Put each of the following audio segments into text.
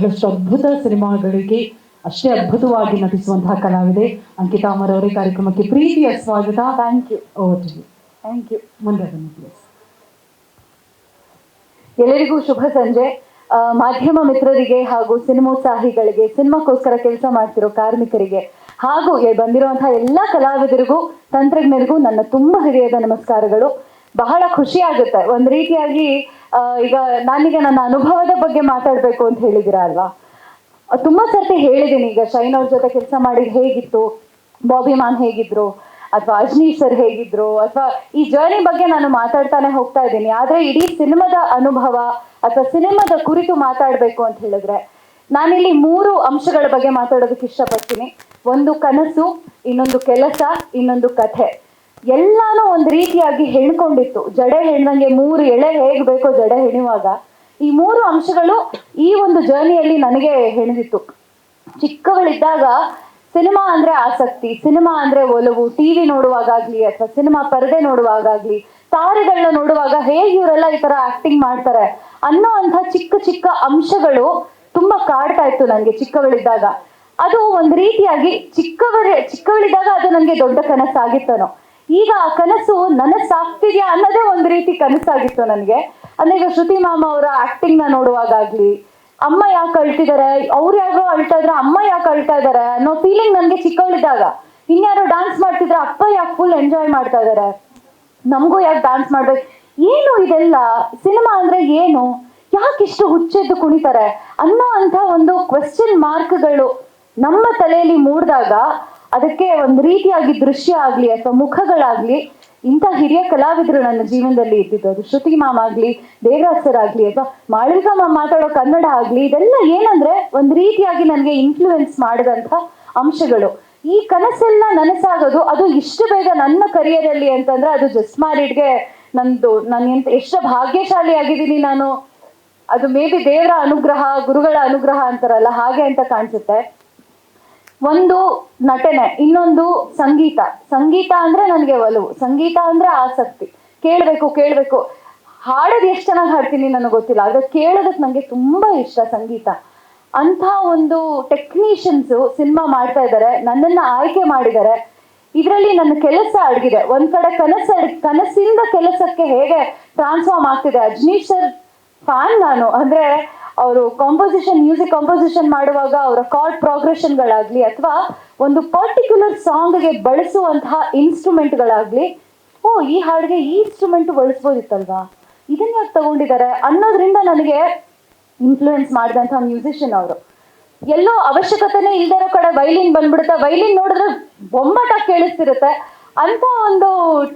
ಬಹಳಷ್ಟು ಅದ್ಭುತ ಸಿನಿಮಾಗಳಿಗೆ ಅಷ್ಟೇ ಅದ್ಭುತವಾಗಿ ನಟಿಸುವಂತಹ ಕಲಾವಿದೆ ಅಂಕಿತಾ ಅಮರ್ ಅವರೇ. ಕಾರ್ಯಕ್ರಮಕ್ಕೆ ಪ್ರೀತಿಯ ಸ್ವಾಗತ. Thank you over thank you ಮುಂದೆ ಬನ್ನಿ ಪ್ಲೀಸ್ ಎಲ್ಲರಿಗೂ ಶುಭ ಸಂಜೆ. ಮಾಧ್ಯಮ ಮಿತ್ರರಿಗೆ ಹಾಗೂ ಸಿನಿಮೋತ್ಸಾಹಿಗಳಿಗೆ ಸಿನಿಮಾಕ್ಕೋಸ್ಕರ ಕೆಲಸ ಮಾಡ್ತಿರೋ ಕಾರ್ಮಿಕರಿಗೆ ಹಾಗೂ ಬಂದಿರುವಂತಹ ಎಲ್ಲ ಕಲಾವಿದರಿಗೂ ತಂತ್ರಜ್ಞರಿಗೂ ನನ್ನ ತುಂಬಾ ಹಿರಿಯದ ನಮಸ್ಕಾರಗಳು. ಬಹಳ ಖುಷಿ ಆಗುತ್ತೆ. ಒಂದ್ ರೀತಿಯಾಗಿ ಈಗ ನಾನೀಗ ನನ್ನ ಅನುಭವದ ಬಗ್ಗೆ ಮಾತಾಡ್ಬೇಕು ಅಂತ ಹೇಳಿದಿರ ಅಲ್ವಾ? ತುಂಬಾ ಸರ್ತಿ ಹೇಳಿದೀನಿ ಈಗ ಶೈನ್ ಅವ್ರ ಜೊತೆ ಕೆಲಸ ಮಾಡಿ ಹೇಗಿತ್ತು? ಬಾಬಿ ಮಾನ್ ಹೇಗಿದ್ರು? ಅಥವಾ ಅಜ್ನೀ ಸರ್ ಹೇಗಿದ್ರು? ಅಥವಾ ಈ ಜರ್ನಿ ಬಗ್ಗೆ ನಾನು ಮಾತಾಡ್ತಾನೆ ಹೋಗ್ತಾ ಇದ್ದೀನಿ. ಆದ್ರೆ ಇಡೀ ಸಿನಿಮಾದ ಅನುಭವ ಅಥವಾ ಸಿನಿಮಾದ ಕುರಿತು ಮಾತಾಡ್ಬೇಕು ಅಂತ ಹೇಳಿದ್ರೆ, ನಾನಿಲ್ಲಿ ಮೂರು ಅಂಶಗಳ ಬಗ್ಗೆ ಮಾತಾಡೋದಕ್ಕೆ ಇಷ್ಟಪಡ್ತೀನಿ. ಒಂದು ಕನಸು, ಇನ್ನೊಂದು ಕೆಲಸ, ಇನ್ನೊಂದು ಕಥೆ. ಎಲ್ಲಾನು ಒಂದ್ ರೀತಿಯಾಗಿ ಹೆಣ್ಕೊಂಡಿತ್ತು. ಜಡೆ ಹೆಣ್ಣಂಗೆ ಮೂರು ಎಳೆ ಹೇಗ್ ಬೇಕೋ ಜಡೆ ಹೆಣುವಾಗ. ಈ ಮೂರು ಅಂಶಗಳು ಈ ಒಂದು ಜರ್ನಿಯಲ್ಲಿ ನನಗೆ ಹೆಣದಿತ್ತು. ಚಿಕ್ಕವಳಿದ್ದಾಗ ಸಿನಿಮಾ ಅಂದ್ರೆ ಆಸಕ್ತಿ, ಸಿನಿಮಾ ಅಂದ್ರೆ ಒಲವು ಟಿವಿ ನೋಡುವಾಗ್ಲಿ ಅಥವಾ ಸಿನಿಮಾ ಪರದೆ ನೋಡುವಾಗ್ಲಿ ತಾರೆಗಳನ್ನ ನೋಡುವಾಗ ಹೇಗೆ ಇವರೆಲ್ಲ ಈ ತರ ಆಕ್ಟಿಂಗ್ ಮಾಡ್ತಾರೆ ಅನ್ನೋ ಅಂತ ಚಿಕ್ಕ ಚಿಕ್ಕ ಅಂಶಗಳು ತುಂಬಾ ಕಾಡ್ತಾ ಇತ್ತು ನನಗೆ ಚಿಕ್ಕವಳಿದ್ದಾಗ. ಅದು ಒಂದ್ ರೀತಿಯಾಗಿ ಚಿಕ್ಕವರ, ಚಿಕ್ಕವಳಿದ್ದಾಗ ಅದು ನನಗೆ ದೊಡ್ಡ ಕನಸಾಗಿತ್ತನೋ. ಈಗ ಆ ಕನಸು ನನಸಾಗ್ತಿದ್ಯಾ ಅನ್ನೋದೇ ಒಂದ್ ರೀತಿ ಕನಸಾಗಿತ್ತು ನನಗೆ. ಅಂದ್ರೆ ಈಗ ಶ್ರುತಿ ಮಾಮ ಅವರ ಆಕ್ಟಿಂಗ್ನ ನೋಡುವಾಗ್ಲಿ ಅಮ್ಮ ಯಾಕೆ ಅಳ್ತಿದಾರೆ, ಅವ್ರು ಯಾರೋ ಅಳ್ತಾ ಇದ್ರೆ ಅಮ್ಮ ಯಾಕೆ ಅಳ್ತಾ ಇದಾರೆ ಅನ್ನೋ ಫೀಲಿಂಗ್ ನನ್ಗೆ ಚಿಕ್ಕವಳಿದ್ದಾಗ. ಇನ್ಯಾರೋ ಡಾನ್ಸ್ ಮಾಡ್ತಿದ್ರೆ ಅಪ್ಪ ಯಾಕೆ ಫುಲ್ ಎಂಜಾಯ್ ಮಾಡ್ತಾ ಇದಾರೆ? ನಮಗೂ ಯಾಕೆ ಡಾನ್ಸ್ ಮಾಡ್ಬೇಕು? ಏನು ಇದೆಲ್ಲ? ಸಿನಿಮಾ ಅಂದ್ರೆ ಏನು? ಯಾಕೆ ಇಷ್ಟು ಹುಚ್ಚೆದ್ದು ಕುಣಿತಾರೆ? ಅನ್ನೋ ಅಂತ ಒಂದು ಕ್ವೆಶ್ಚನ್ ಮಾರ್ಕ್ಗಳು ನಮ್ಮ ತಲೆಯಲ್ಲಿ ಮೂಡಿದಾಗ ಅದಕ್ಕೆ ಒಂದು ರೀತಿಯಾಗಿ ದೃಶ್ಯ ಆಗ್ಲಿ ಅಥವಾ ಮುಖಗಳಾಗ್ಲಿ ಇಂಥ ಹಿರಿಯ ಕಲಾವಿದರು ನನ್ನ ಜೀವನದಲ್ಲಿ ಇದ್ದಿದ್ದು ಅದು ಶ್ರುತಿ ಮಾಮ್ ಆಗ್ಲಿ, ದೇವರಾಜ್ ಅಥವಾ ಮಾಳವಿಕಾ ಮಾಮ್ ಮಾತಾಡೋ ಕನ್ನಡ ಆಗ್ಲಿ, ಇದೆಲ್ಲ ಏನಂದ್ರೆ ಒಂದು ರೀತಿಯಾಗಿ ನನಗೆ ಇನ್ಫ್ಲೂಯೆನ್ಸ್ ಮಾಡಿದಂಥ ಅಂಶಗಳು. ಈ ಕನಸೆಲ್ಲ ನನಸಾಗೋದು, ಅದು ಇಷ್ಟು ಬೇಗ ನನ್ನ ಕರಿಯರ್ ಅಲ್ಲಿ ಅಂತಂದ್ರೆ ಅದು ಜಸ್ಟ್ ಮ್ಯಾರಿಡ್ಗೆ ನಂದು, ನಾನು ಎಂತ ಎಷ್ಟು ಭಾಗ್ಯಶಾಲಿ ಆಗಿದ್ದೀನಿ ನಾನು. ಅದು ಮೇ ಬಿ ದೇವರ ಅನುಗ್ರಹ, ಗುರುಗಳ ಅನುಗ್ರಹ ಅಂತಾರಲ್ಲ, ಹಾಗೆ ಅಂತ ಕಾಣಿಸುತ್ತೆ. ಒಂದು ನಟನೆ, ಇನ್ನೊಂದು ಸಂಗೀತ. ಸಂಗೀತ ಅಂದ್ರೆ ನನಗೆ ಒಲವು. ಸಂಗೀತ ಅಂದ್ರೆ ಆಸಕ್ತಿ. ಕೇಳಬೇಕು ಕೇಳಬೇಕು. ಹಾಡೋದು ಎಷ್ಟು ಚೆನ್ನಾಗಿ ಹಾಡ್ತೀನಿ ನನಗೆ ಗೊತ್ತಿಲ್ಲ. ಆದ್ರೆ ಕೇಳೋದಕ್ಕೆ ನನಗೆ ತುಂಬಾ ಇಷ್ಟ ಸಂಗೀತ. ಅಂತ ಒಂದು ಟೆಕ್ನಿಷಿಯನ್ಸ್ ಸಿನಿಮಾ ಮಾಡ್ತಾ ಇದ್ದಾರೆ ನನ್ನನ್ನ ಆಯ್ಕೆ ಮಾಡಿದ್ದಾರೆ ಇದರಲ್ಲಿ ನನ್ನ ಕೆಲಸ ಅಡಗಿದೆ. ಒಂದ್ ಕಡೆ ಕನಸ ಕನಸಿಂದ ಕೆಲಸಕ್ಕೆ ಹೇಗೆ ಟ್ರಾನ್ಸ್ಫಾರ್ಮ್ ಆಗ್ತಿದೆ? ಅಜ್ನೀಶ್ ಸರ್ ಫ್ಯಾನ್ ನಾನು. ಅಂದ್ರೆ ಅವರು ಕಾಂಪೋಸಿಷನ್ ಮ್ಯೂಸಿಕ್ ಕಾಂಪೋಸಿಷನ್ ಮಾಡುವಾಗ ಅವರ ಕಾರ್ಡ್ ಪ್ರೋಗ್ರೆಷನ್ಗಳಾಗ್ಲಿ ಅಥವಾ ಒಂದು ಪರ್ಟಿಕ್ಯುಲರ್ ಸಾಂಗ್ಗೆ ಬಳಸುವಂತಹ ಇನ್ಸ್ಟ್ರೂಮೆಂಟ್ಗಳಾಗ್ಲಿ ಓ, ಈ ಹಾಡಿಗೆ ಈ ಇನ್ಸ್ಟ್ರೂಮೆಂಟ್ ಬಳಸ್ಬೋದಿತ್ತಲ್ವಾ? ಇದನ್ನ ಯಾಕೆ ತಗೊಂಡಿದ್ದಾರೆ ಅನ್ನೋದ್ರಿಂದ ನನಗೆ ಇನ್ಫ್ಲೂಯೆನ್ಸ್ ಮಾಡಿದಂತಹ ಮ್ಯೂಸಿಷಿಯನ್ ಅವರು. ಎಲ್ಲೋ ಅವಶ್ಯಕತೆನೇ ಇಲ್ದಿರೋ ಕಡೆ ವೈಲಿನ್ ಬಂದ್ಬಿಡುತ್ತೆ. ವೈಲಿನ್ ನೋಡಿದ್ರೆ ಬೊಮ್ಮಟ ಕೇಳಿಸ್ತಿರುತ್ತೆ. ಅಂತ ಒಂದು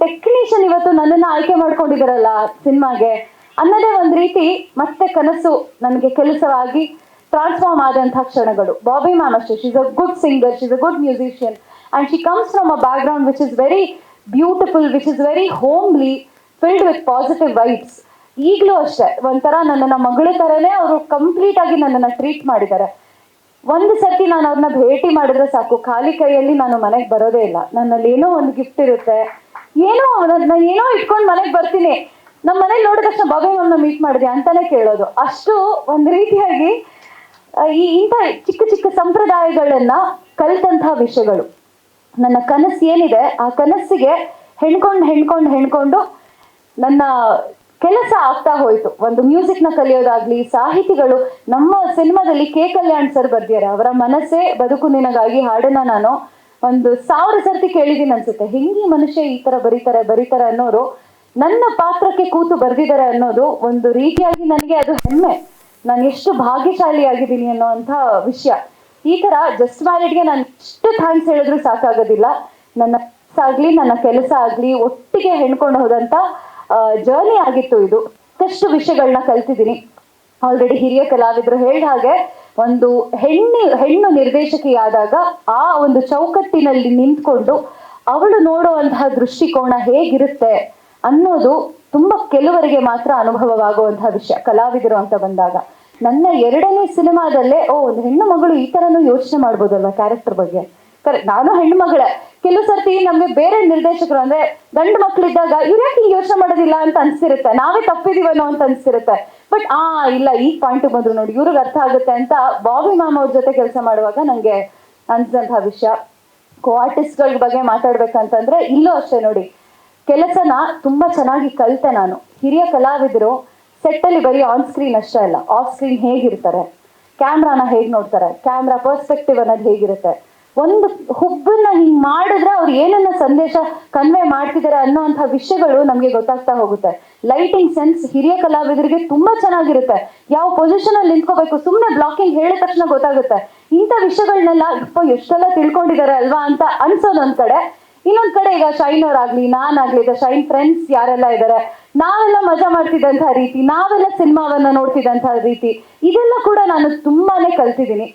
ಟೆಕ್ನಿಷಿಯನ್ ಇವತ್ತು ನನ್ನನ್ನು ಆಯ್ಕೆ ಮಾಡ್ಕೊಂಡಿದಾರಲ್ಲ ಸಿನಿಮಾಗೆ. ಅನ್ನೋದೇ ಒಂದ್ ರೀತಿ ಮತ್ತೆ ಕನಸು ನನಗೆ ಕೆಲಸವಾಗಿ ಟ್ರಾನ್ಸ್ಫಾರ್ಮ್ ಆದಂತಹ ಕ್ಷಣಗಳು. ಬಾಬಿ ಮ್ಯಾಮ್ ಅಷ್ಟೇ. She's a good singer she's a good musician and she comes from a background which is very beautiful which is very homely filled with positive vibes ಈಗಲೂ ಅಷ್ಟೇ. ಒಂಥರ ನನ್ನನ್ನ ಮಗಳ ತರನೇ ಅವರು ಕಂಪ್ಲೀಟ್ ಆಗಿ ನನ್ನನ್ನ ಟ್ರೀಟ್ ಮಾಡಿದ್ದಾರೆ. ಒಂದು ಸರ್ತಿ ನಾನು ಅವ್ರನ್ನ ಭೇಟಿ ಮಾಡಿದ್ರೆ ಸಾಕು. ಖಾಲಿ ಕೈಯಲ್ಲಿ ನಾನು ಮನೆಗೆ ಬರೋದೇ ಇಲ್ಲ. ನನ್ನಲ್ಲಿ ಏನೋ ಒಂದು ಗಿಫ್ಟ್ ಇರುತ್ತೆ. ಏನೋ ನಾನು ಏನೋ ಇಟ್ಕೊಂಡು ಮನೆಗೆ ಬರ್ತೀನಿ. ನಮ್ಮ ಮನೇಲಿ ನೋಡಿದ ತಕ್ಷಣ ಬಾಬಿ ಮೀಟ್ ಮಾಡಿದೆ ಅಂತಾನೆ ಕೇಳೋದು. ಅಷ್ಟು ಒಂದು ರೀತಿಯಾಗಿ ಈ ಇಂಥ ಚಿಕ್ಕ ಚಿಕ್ಕ ಸಂಪ್ರದಾಯಗಳನ್ನ ಕಲಿತಂತಹ ವಿಷಯಗಳು. ನನ್ನ ಕನಸು ಏನಿದೆ, ಆ ಕನಸಿಗೆ ಹೆಣ್ಕೊಂಡು ಹೆಣ್ಕೊಂಡು ಹೆಣ್ಕೊಂಡು ನನ್ನ ಕೆಲಸ ಆಗ್ತಾ ಹೋಯ್ತು. ಒಂದು ಮ್ಯೂಸಿಕ್ನ ಕಲಿಯೋದಾಗ್ಲಿ, ಸಾಹಿತಿಗಳು, ನಮ್ಮ ಸಿನಿಮಾದಲ್ಲಿ ಕೆ ಕಲ್ಯಾಣ್ ಸರ್ ಬರ್ದಿದ್ದಾರೆ. ಅವರ ಮನಸ್ಸೇ ಬದುಕು ನಿನಗಾಗಿ ಹಾಡನ್ನ ನಾನು ಒಂದು ಸಾವಿರ ಸರ್ತಿ ಕೇಳಿದೀನಿ ಅನ್ಸುತ್ತೆ. ಹೆಂಗಿ ಮನುಷ್ಯ ಈ ತರ ಬರೀತಾರೆ ಬರೀತಾರೆ ಅನ್ನೋರು ನನ್ನ ಪಾತ್ರಕ್ಕೆ ಕೂತು ಬರೆದಿದ್ದಾರೆ ಅನ್ನೋದು ಒಂದು ರೀತಿಯಾಗಿ ನನಗೆ ಅದು ಹೆಮ್ಮೆ. ನಾನು ಎಷ್ಟು ಭಾಗ್ಯಶಾಲಿ ಆಗಿದ್ದೀನಿ ಅನ್ನೋಂಥ ವಿಷಯ. ಈ ತರ ಜಸ್ಟ್ ಮ್ಯಾರಿಡ್ಗೆ ನಾನು ಎಷ್ಟು ಥ್ಯಾಂಕ್ಸ್ ಹೇಳಿದ್ರು ಸಾಕಾಗೋದಿಲ್ಲ. ನನ್ನ ಆಗ್ಲಿ, ನನ್ನ ಕೆಲಸ ಆಗ್ಲಿ ಒಟ್ಟಿಗೆ ಹೆಣ್ಕೊಂಡು ಹೋದಂತ ಜರ್ನಿ ಆಗಿತ್ತು ಇದು. ಸಾಕಷ್ಟು ವಿಷಯಗಳನ್ನ ಕಲ್ತಿದ್ದೀನಿ. ಆಲ್ರೆಡಿ ಹಿರಿಯ ಕಲಾವಿದರು ಹೇಳಿದ ಹಾಗೆ ಒಂದು ಹೆಣ್ಣು ಹೆಣ್ಣು ನಿರ್ದೇಶಕಿಯಾದಾಗ ಆ ಒಂದು ಚೌಕಟ್ಟಿನಲ್ಲಿ ನಿಂತ್ಕೊಂಡು ಅವಳು ನೋಡುವಂತಹ ದೃಷ್ಟಿಕೋನ ಹೇಗಿರುತ್ತೆ? ಅನ್ನೋದು ತುಂಬಾ ಕೆಲವರಿಗೆ ಮಾತ್ರ ಅನುಭವವಾಗುವಂತಹ ವಿಷಯ, ಕಲಾವಿದರು ಅಂತ ಬಂದಾಗ. ನನ್ನ ಎರಡನೇ ಸಿನಿಮಾದಲ್ಲೇ, ಓ, ಒಂದು ಹೆಣ್ಣು ಮಗಳು ಈ ತರನು ಯೋಚನೆ ಮಾಡ್ಬೋದಲ್ವ ಕ್ಯಾರೆಕ್ಟರ್ ಬಗ್ಗೆ? ಕರೆಕ್ಟ್ ನಾನು ಹೆಣ್ಣು ಮಗಳೇ. ಕೆಲವು ಸರ್ತಿ ನಮ್ಗೆ ಬೇರೆ ನಿರ್ದೇಶಕರು ಅಂದ್ರೆ, ಗಂಡು ಮಕ್ಕಳಿದ್ದಾಗ ಇವ್ರು ಹಿಂಗ್ ಯೋಚನೆ ಮಾಡೋದಿಲ್ಲ ಅಂತ ಅನ್ಸಿರುತ್ತೆ. ನಾವೇ ತಪ್ಪಿದೀವನೋ ಅಂತ ಅನ್ಸಿರುತ್ತೆ. ಬಟ್ ಆ, ಇಲ್ಲ, ಈ ಪಾಯಿಂಟ್ ಬಂದ್ರು ನೋಡಿ, ಇವ್ರಿಗೆ ಅರ್ಥ ಆಗುತ್ತೆ ಅಂತ ಬಾಬಿ ಮ್ಯಾಮ್ ಅವ್ರ ಜೊತೆ ಕೆಲಸ ಮಾಡುವಾಗ ನಂಗೆ ಅನ್ಸಿದಂತಹ ವಿಷಯ. ಕೋ ಆರ್ಟಿಸ್ಟ್ಗಳ ಬಗ್ಗೆ ಮಾತಾಡ್ಬೇಕಂತಂದ್ರೆ, ಇಲ್ಲೂ ಅಷ್ಟೇ ನೋಡಿ. ಕೆಲಸನ ತುಂಬಾ ಚೆನ್ನಾಗಿ ಕಲಿತೆ ನಾನು. ಹಿರಿಯ ಕಲಾವಿದರು ಸೆಟ್ ಅಲ್ಲಿ ಬರೀ ಆನ್ ಸ್ಕ್ರೀನ್ ಅಷ್ಟೇ ಅಲ್ಲ ಆಫ್ ಸ್ಕ್ರೀನ್ ಹೇಗಿರ್ತಾರೆ? ಕ್ಯಾಮ್ರಾನ ಹೇಗ್ ನೋಡ್ತಾರೆ? ಕ್ಯಾಮ್ರಾ ಪರ್ಸ್ಪೆಕ್ಟಿವ್ ಅನ್ನೋದು ಹೇಗಿರುತ್ತೆ? ಒಂದು ಹುಬ್ಬನ್ನ ಹಿಂಗ್ ಮಾಡಿದ್ರೆ ಅವ್ರು ಏನನ್ನ ಸಂದೇಶ ಕನ್ವೆ ಮಾಡ್ತಿದ್ದಾರೆ ಅನ್ನೋಂಥ ವಿಷಯಗಳು ನಮ್ಗೆ ಗೊತ್ತಾಗ್ತಾ ಹೋಗುತ್ತೆ. ಲೈಟಿಂಗ್ ಸೆನ್ಸ್ ಹಿರಿಯ ಕಲಾವಿದರಿಗೆ ತುಂಬಾ ಚೆನ್ನಾಗಿರುತ್ತೆ. ಯಾವ ಪೊಸಿಷನ್ ಅಲ್ಲಿ ನಿಂತ್ಕೋಬೇಕು ಸುಮ್ಮನೆ ಬ್ಲಾಕಿಂಗ್ ಹೇಳಿದ ತಕ್ಷಣ ಗೊತ್ತಾಗುತ್ತೆ. ಇಂಥ ವಿಷಯಗಳನ್ನೆಲ್ಲ ಇಪ್ಪ ಎಷ್ಟೆಲ್ಲ ತಿಳ್ಕೊಂಡಿದ್ದಾರೆ ಅಲ್ವಾ ಅಂತ ಅನ್ಸೋದೊಂದ್ ಕಡೆ. ಇನ್ನೊಂದ್ ಕಡೆ ಈಗ ಶೈನ್ ಅವ್ರಾಗ್ಲಿ, ನಾನಾಗ್ಲಿ, ಈಗ ಶೈನ್ ಫ್ರೆಂಡ್ಸ್ ಯಾರೆಲ್ಲ ಇದ್ದಾರೆ ನಾವೆಲ್ಲ ಮಜಾ ಮಾಡ್ತಿದ್ದಂತಹ ರೀತಿ, ನಾವೆಲ್ಲ ಸಿನಿಮಾವನ್ನ ನೋಡ್ತಿದ್ದಂತಹ ರೀತಿ, ಇದೆಲ್ಲ ಕೂಡ ನಾನು ತುಂಬಾನೇ ಕಲ್ತಿದ್ದೀನಿ.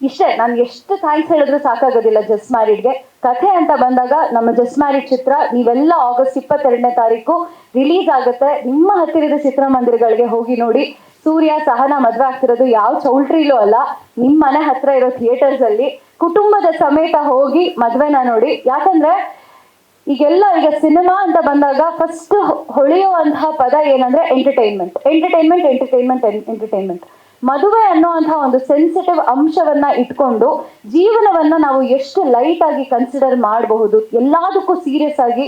ಇಷ್ಟೇ, ನಾನು ಎಷ್ಟು ಥ್ಯಾಂಕ್ಸ್ ಹೇಳಿದ್ರು ಸಾಕಾಗೋದಿಲ್ಲ ಜಸ್ಟ್ ಮ್ಯಾರಿಡ್ಗೆ ಕಥೆ ಅಂತ ಬಂದಾಗ ನಮ್ಮ ಜಸ್ಟ್ ಮ್ಯಾರಿಡ್ ಚಿತ್ರ ನೀವೆಲ್ಲ ಆಗಸ್ಟ್ ಇಪ್ಪತ್ತೆರಡನೇ ತಾರೀಕು ರಿಲೀಸ್ ಆಗುತ್ತೆ. ನಿಮ್ಮ ಹತ್ತಿರದ ಚಿತ್ರಮಂದಿರಗಳಿಗೆ ಹೋಗಿ ನೋಡಿ. ಸೂರ್ಯ ಸಹನ ಮದ್ವೆ ಆಗ್ತಿರೋದು ಯಾವ ಚೌಲ್ಟ್ರಿಲೂ ಅಲ್ಲ ನಿಮ್ಮ ಮನೆ ಹತ್ರ ಇರೋ ಥಿಯೇಟರ್ಸ್ ಅಲ್ಲಿ ಕುಟುಂಬದ ಸಮೇತ ಹೋಗಿ ಮದ್ವೆನ ನೋಡಿ. ಯಾಕಂದ್ರೆ ಈಗೆಲ್ಲ ಈಗ ಸಿನಿಮಾ ಅಂತ ಬಂದಾಗ ಫಸ್ಟ್ ಹೊಳೆಯುವಂತಹ ಪದ ಏನಂದ್ರೆ ಎಂಟರ್ಟೈನ್ಮೆಂಟ್ ಎಂಟರ್ಟೈನ್ಮೆಂಟ್ ಎಂಟರ್ಟೈನ್ಮೆಂಟ್ ಎಂಟರ್ಟೈನ್ಮೆಂಟ್ ಮದುವೆ ಅನ್ನುವಂತಹ ಒಂದು ಸೆನ್ಸಿಟಿವ್ ಅಂಶವನ್ನ ಇಟ್ಕೊಂಡು ಜೀವನವನ್ನ ನಾವು ಎಷ್ಟು ಲೈಟ್ ಆಗಿ ಕನ್ಸಿಡರ್ ಮಾಡಬಹುದು, ಎಲ್ಲದಕ್ಕೂ ಸೀರಿಯಸ್ ಆಗಿ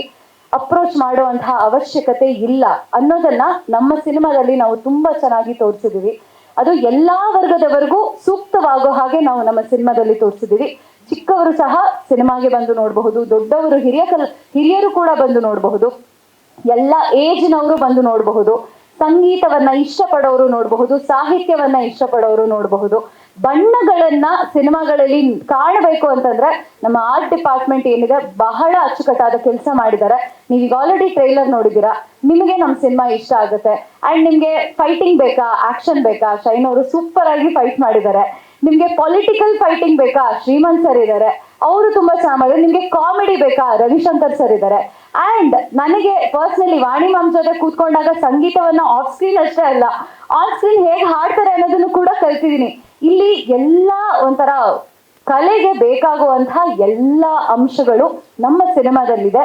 ಅಪ್ರೋಚ್ ಮಾಡುವಂತಹ ಅವಶ್ಯಕತೆ ಇಲ್ಲ ಅನ್ನೋದನ್ನ ನಮ್ಮ ಸಿನಿಮಾದಲ್ಲಿ ನಾವು ತುಂಬಾ ಚೆನ್ನಾಗಿ ತೋರಿಸಿದೀವಿ. ಅದು ಎಲ್ಲಾ ವರ್ಗದವರೆಗೂ ಸೂಕ್ತವಾಗೋ ಹಾಗೆ ನಾವು ನಮ್ಮ ಸಿನಿಮಾದಲ್ಲಿ ತೋರಿಸಿದೀವಿ. ಚಿಕ್ಕವರು ಸಹ ಸಿನಿಮಾಗೆ ಬಂದು ನೋಡಬಹುದು, ದೊಡ್ಡವರು ಹಿರಿಯ ಕಲ, ಹಿರಿಯರು ಕೂಡ ಬಂದು ನೋಡಬಹುದು, ಎಲ್ಲ ಏಜ್ನವರು ಬಂದು ನೋಡಬಹುದು, ಸಂಗೀತವನ್ನ ಇಷ್ಟಪಡೋರು ನೋಡಬಹುದು, ಸಾಹಿತ್ಯವನ್ನ ಇಷ್ಟಪಡೋರು ನೋಡಬಹುದು. ಬಣ್ಣಗಳನ್ನ ಸಿನಿಮಾಗಳಲ್ಲಿ ಕಾಣಬೇಕು ಅಂತಂದ್ರೆ ನಮ್ಮ ಆರ್ಟ್ ಡಿಪಾರ್ಟ್ಮೆಂಟ್ ಏನಿದೆ ಬಹಳ ಅಚ್ಚುಕಟ್ಟಾದ ಕೆಲಸ ಮಾಡಿದ್ದಾರೆ. ನೀವು ಈಗ ಆಲ್ರೆಡಿ ಟ್ರೈಲರ್ ನೋಡಿದ್ದೀರಾ? ನಿಮಗೆ ನಮ್ಮ ಸಿನಿಮಾ ಇಷ್ಟ ಆಗುತ್ತೆ. ಅಂಡ್ ನಿಮ್ಗೆ ಫೈಟಿಂಗ್ ಬೇಕಾ? ಆಕ್ಷನ್ ಬೇಕಾ? ಶೈನ್ ಅವರು ಸೂಪರ್ ಆಗಿ ಫೈಟ್ ಮಾಡಿದ್ದಾರೆ. ನಿಮ್ಗೆ ಪೊಲಿಟಿಕಲ್ ಫೈಟಿಂಗ್ ಬೇಕಾ? ಶ್ರೀಮಂತ್ ಸರ್ ಇದ್ದಾರೆ. ಅವರು ತುಂಬಾ ಚೆನ್ನಾಗಿ ನಿಮ್ಗೆ ಕಾಮಿಡಿ ಬೇಕಾ? ರವಿಶಂಕರ್ ಸರ್ ಇದ್ದಾರೆ. ಅಂಡ್ ನನಗೆ ಪರ್ಸನಲಿ ವಾಣಿ ಮಾಮ್ ಜೊತೆ ಕೂತ್ಕೊಂಡಾಗ ಸಂಗೀತವನ್ನ ಆಫ್ ಸ್ಕ್ರೀನ್ ಅಷ್ಟೇ ಅಲ್ಲ ಆಫ್ ಸ್ಕ್ರೀನ್ ಹೇಗೆ ಹಾಡ್ತಾರೆ ಅನ್ನೋದನ್ನು ಕೂಡ ಕಲ್ತಿದ್ದೀನಿ. ಇಲ್ಲಿ ಎಲ್ಲ ಒಂಥರ ಕಲೆಗೆ ಬೇಕಾಗುವಂತಹ ಎಲ್ಲ ಅಂಶಗಳು ನಮ್ಮ ಸಿನಿಮಾದಲ್ಲಿದೆ.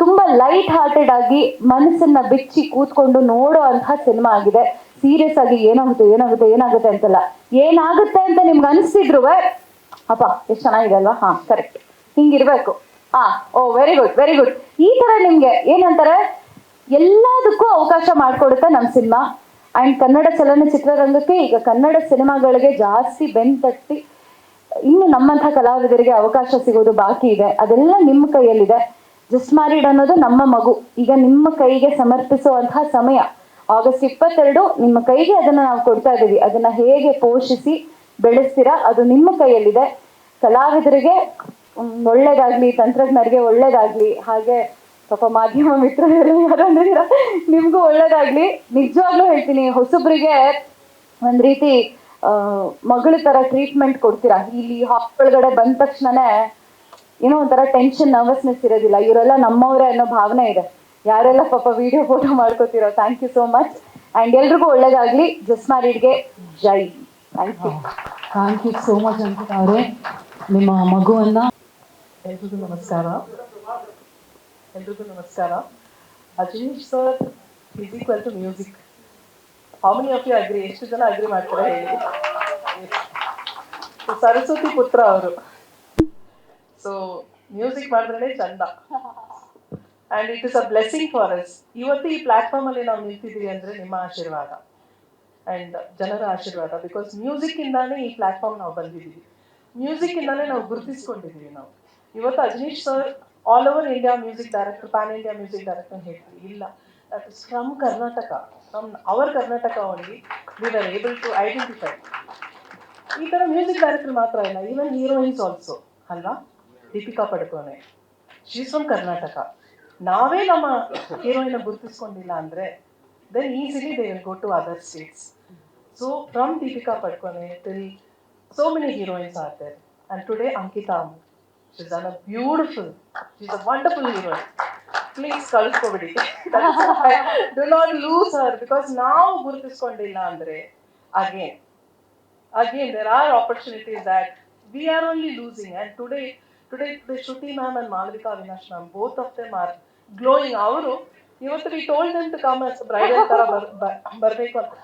ತುಂಬಾ ಲೈಟ್ ಹಾರ್ಟೆಡ್ ಆಗಿ ಮನಸ್ಸನ್ನ ಬಿಚ್ಚಿ ಕೂತ್ಕೊಂಡು ನೋಡೋ ಅಂತಹ ಸಿನಿಮಾ ಆಗಿದೆ. ಸೀರಿಯಸ್ ಆಗಿ ಏನಾಗುತ್ತೆ ಏನಾಗುತ್ತೆ ಏನಾಗುತ್ತೆ ಅಂತಲ್ಲ. ಏನಾಗುತ್ತೆ ಅಂತ ನಿಮ್ಗೆ ಅನಿಸ್ತಿದ್ರು ಅಪ್ಪ, ಎಷ್ಟು ಚೆನ್ನಾಗಿದೆ ಅಲ್ವಾ? ಹಾ ಕರೆಕ್ಟ್ ಹಿಂಗಿರ್ಬೇಕು. ಹಾ oh very good very good ಈ ತರ ನಿಮ್ಗೆ ಏನಂತಾರೆ? ಎಲ್ಲದಕ್ಕೂ ಅವಕಾಶ ಮಾಡಿಕೊಡುತ್ತೆ ನಮ್ಮ ಸಿನಿಮಾ. ಅಂಡ್ ಕನ್ನಡ ಚಲನಚಿತ್ರರಂಗಕ್ಕೆ ಈಗ ಕನ್ನಡ ಸಿನಿಮಾಗಳಿಗೆ ಜಾಸ್ತಿ ಬೆನ್ ತಟ್ಟಿ ಇನ್ನು ನಮ್ಮಂಥ ಕಲಾವಿದರಿಗೆ ಅವಕಾಶ ಸಿಗೋದು ಬಾಕಿ ಇದೆ. ಅದೆಲ್ಲ ನಿಮ್ಮ ಕೈಯಲ್ಲಿದೆ. ಜಸ್ಟ್ ಮ್ಯಾರಿಡ್ ಅನ್ನೋದು ನಮ್ಮ ಮಗು. ಈಗ ನಿಮ್ಮ ಕೈಗೆ ಸಮರ್ಪಿಸುವಂತಹ ಸಮಯ ಆಗಸ್ಟ್ ಇಪ್ಪತ್ತೆರಡು. ನಿಮ್ಮ ಕೈಗೆ ಅದನ್ನ ನಾವು ಕೊಡ್ತಾ ಇದ್ದೀವಿ. ಅದನ್ನ ಹೇಗೆ ಪೋಷಿಸಿ ಬೆಳೆಸ್ತೀರಾ ಅದು ನಿಮ್ಮ ಕೈಯಲ್ಲಿದೆ. ಕಲಾವಿದರಿಗೆ ಒಳ್ಳೇದಾಗ್ಲಿ, ತಂತ್ರಜ್ಞರಿಗೆ ಒಳ್ಳೇದಾಗ್ಲಿ, ಹಾಗೆ ಪಾಪ ಮಾಧ್ಯಮ ಮಿತ್ರರು ಯಾರಂದ್ರೆ ನಿಮ್ಗೂ ಒಳ್ಳೇದಾಗ್ಲಿ. ನಿಜವಾಗ್ಲೂ ಹೇಳ್ತೀನಿ, ಹೊಸಬ್ರಿಗೆ ಒಂದ್ ರೀತಿ ಮಗಳ ತರ ಟ್ರೀಟ್ಮೆಂಟ್ ಕೊಡ್ತೀರಾ? ಇಲ್ಲಿ ಒಳಗಡೆ ಬಂದ ತಕ್ಷಣನೇ ಏನೋ ಒಂಥರ ಟೆನ್ಷನ್ ನರ್ವಸ್ನೆಸ್ ಇರೋದಿಲ್ಲ. ಇವರೆಲ್ಲ ನಮ್ಮವರೇ ಅನ್ನೋ ಭಾವನೆ ಇದೆ. ಯಾರೆಲ್ಲ ಪಾಪ video photo ಮಾಡ್ಕೋತಿರೋ thank you so much and ಎಲ್ರಿಗೂ ಒಳ್ಳೇದಾಗ್ಲಿ. Just Jai. Thank you thank you so much ಅಂತ ನಿಮ್ಮ ಮಗುವನ್ನ ಎಲ್ರಿಗೂ ನಮಸ್ಕಾರ. ಎಲ್ರಿಗೂ ನಮಸ್ಕಾರ. Ajaneesh sir is equal to music how many of you agree ಎಷ್ಟು ಜನ ಅಗ್ರಿ ಮಾಡ್ತಾರೆ ಹೇಳಿ? ಸರಸ್ವತಿ ಪುತ್ರ ಅವರು. ಸೊ ಮ್ಯೂಸಿಕ್ ಮಾಡಿದ್ರೆ ಚಂದ. And it is a blessing for us ಇವತ್ತು ಈ ಪ್ಲಾಟ್ಫಾರ್ಮ್ ಅಲ್ಲಿ ನಾವು ನಿಂತಿದ್ದೀವಿ ಅಂದ್ರೆ ನಿಮ್ಮ ಆಶೀರ್ವಾದ. ಆ್ಯಂಡ್ ಜನರ ಆಶೀರ್ವಾದ. ಬಿಕಾಸ್ ಮ್ಯೂಸಿಕ್ ಇಂದಾನೇ ಈ ಪ್ಲಾಟ್ಫಾರ್ಮ್ ನಾವು ಬಂದಿದ್ದೀವಿ. ಮ್ಯೂಸಿಕ್ ಇಂದಾನೇ ನಾವು ಗುರುತಿಸ್ಕೊಂಡಿದ್ದೀವಿ ನಾವು. ಇವತ್ತು Ajaneesh sir all over India music director pan India music director ಹೇಳ್ತೀವಿ ಇಲ್ಲ. That is from Karnataka from our Karnataka only we are able to identify ಈ ಥರ ಮ್ಯೂಸಿಕ್ ಡೈರೆಕ್ಟರ್ ಮಾತ್ರ ಇಲ್ಲ. ಈವನ್ ಹೀರೋಯಿನ್ಸ್ ಆಲ್ಸೋ ಅಲ್ವಾ? ದೀಪಿಕಾ ಪಡುಕೋನೆ ಶೀಸ್ ಫ್ರಮ್ ಕರ್ನಾಟಕ ನಾವೇ ನಮ್ಮ ಹೀರೋಯಿನ ಗುರುತಿಸ್ಕೊಂಡಿಲ್ಲ ಅಂದರೆ then easily they will go to other states so from Deepika Padukone till many heroines are there and today Ankita she's done a beautiful, she's a wonderful hero. Please ಕಳಿಸ್ಕೊಬಿಡಿ do not lose her because ನಾವು ಗುರುತಿಸ್ಕೊಂಡಿಲ್ಲ ಅಂದ್ರೆ again again there are opportunities that we are only losing and today today today shruti ma'am and malvika avinash ma'am both of them are glowing ಅವರು ಇವತ್ತು we told them to come bridal ತರ ಬರ್ಬೇಕು ಅಂತ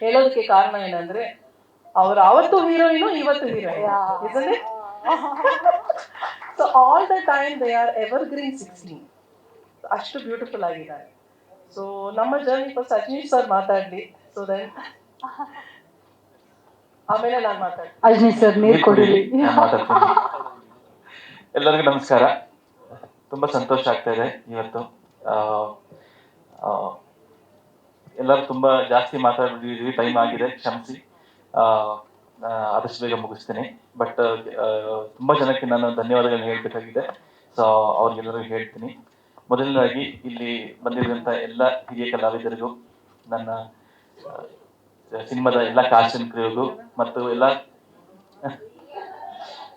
ಹೇಳೋದಕ್ಕೆ ಕಾರಣ ಏನಂದ್ರೆ ಅವ್ರು ಅವತ್ತು ಹೀರೋಯಿನು ಇವತ್ತು heroine isn't it? So all the time they are evergreen sixteen ಅಷ್ಟು ಬ್ಯೂಟಿಫುಲ್ ಆಗಿದ್ದಾರೆ. ಸೊ ನಮ್ಮ ಜರ್ನಿ ಫಸ್ಟ್ ಅಜ್ನೀಶ್ ಸರ್ ಮಾತಾಡ್ಲಿ. ಸೊ ದೆನ್ ಆಮೇಲೆ ನಾನು ಮಾತಾಡ್ತೀನಿ. ಅಜ್ನೀಶ್ ಸರ್ ನೀರು ಕೊಡಿ. ನಾನ್ ಮಾತಾಡ್ತೀನಿ. ಎಲ್ಲರಿಗೂ ನಮಸ್ಕಾರ. ತುಂಬ ಸಂತೋಷ ಆಗ್ತಾ ಇದೆ ಇವತ್ತು. ಆ, ಆ, ಎಲ್ಲರೂ ತುಂಬ ಜಾಸ್ತಿ ಮಾತಾಡಿದ್ವಿ ಟೈಮ್ ಆಗಿದೆ. ಕ್ಷಮಿಸಿ. ಆ, ಆದಷ್ಟು ಬೇಗ ಮುಗಿಸ್ತೀನಿ. ಬಟ್ ತುಂಬಾ ಜನಕ್ಕೆ ನಾನು ಧನ್ಯವಾದಗಳನ್ನ ಹೇಳ್ಬೇಕಾಗಿದೆ. ಸೊ ಅವ್ರಿಗೆಲ್ಲರಿಗೂ ಹೇಳ್ತೀನಿ. ಮೊದಲನೇದಾಗಿ, ಇಲ್ಲಿ ಬಂದಿರುವಂತ ಎಲ್ಲ ಹಿರಿಯ ಕಲಾವಿದರಿಗೂ, ನನ್ನ ಸಿನಿಮಾದ ಎಲ್ಲ ಕ್ರಿಯೋಗೂ ಮತ್ತು ಎಲ್ಲ